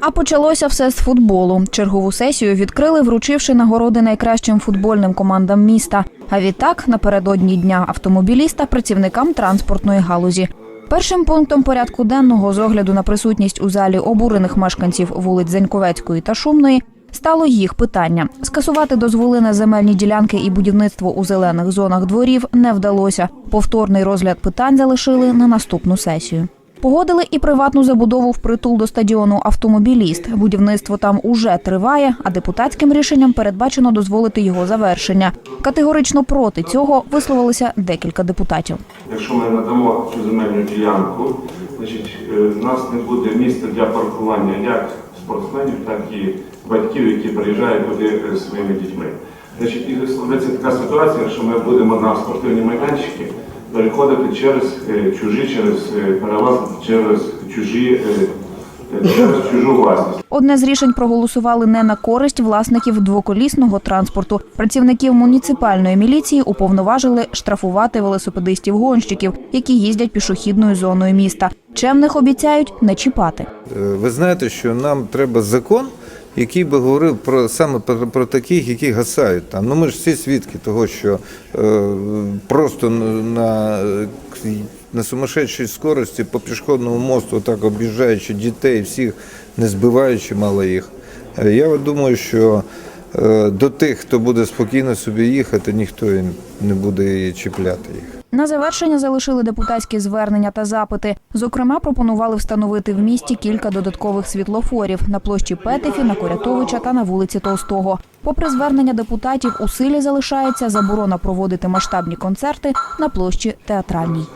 А почалося все з футболу. Чергову сесію відкрили, вручивши нагороди найкращим футбольним командам міста. А відтак, напередодні дня автомобіліста, працівникам транспортної галузі. Першим пунктом порядку денного з огляду на присутність у залі обурених мешканців вулиць Зеньковецької та Шумної стало їх питання. Скасувати дозволи на земельні ділянки і будівництво у зелених зонах дворів не вдалося. Повторний розгляд питань залишили на наступну сесію. Погодили і приватну забудову впритул до стадіону автомобіліст. Будівництво там уже триває, а депутатським рішенням передбачено дозволити його завершення. Категорично проти цього висловилися декілька депутатів. Якщо ми надамо цю земельну ділянку, значить е, в нас не буде місця для паркування як спортсменів, так і батьків, які приїжджають туди е, своїми дітьми. Значить, і така ситуація, що ми будемо на спортивні майданчики переходити через е, чужі, через е, переваз, через чужі, е, чужу власність. Одне з рішень проголосували не на користь власників двоколісного транспорту. Працівників муніципальної міліції уповноважили штрафувати велосипедистів-гонщиків, які їздять пішохідною зоною міста. Чемних обіцяють не чіпати. Ви знаєте, що нам треба закон, який би говорив про саме про, про таких, які гасають там. Ну ми ж всі свідки того, що е, просто на, на сумасшедшій скорості по пішохідному мосту, так об'їжджаючи дітей, всіх не збиваючи мало їх. Е, Я думаю, що е, до тих, хто буде спокійно собі їхати, ніхто не буде чіпляти їх. На завершення залишили депутатські звернення та запити. Зокрема, пропонували встановити в місті кілька додаткових світлофорів на площі Петефі, на Корятовича та на вулиці Толстого. Попри звернення депутатів, у силі залишається заборона проводити масштабні концерти на площі театральній.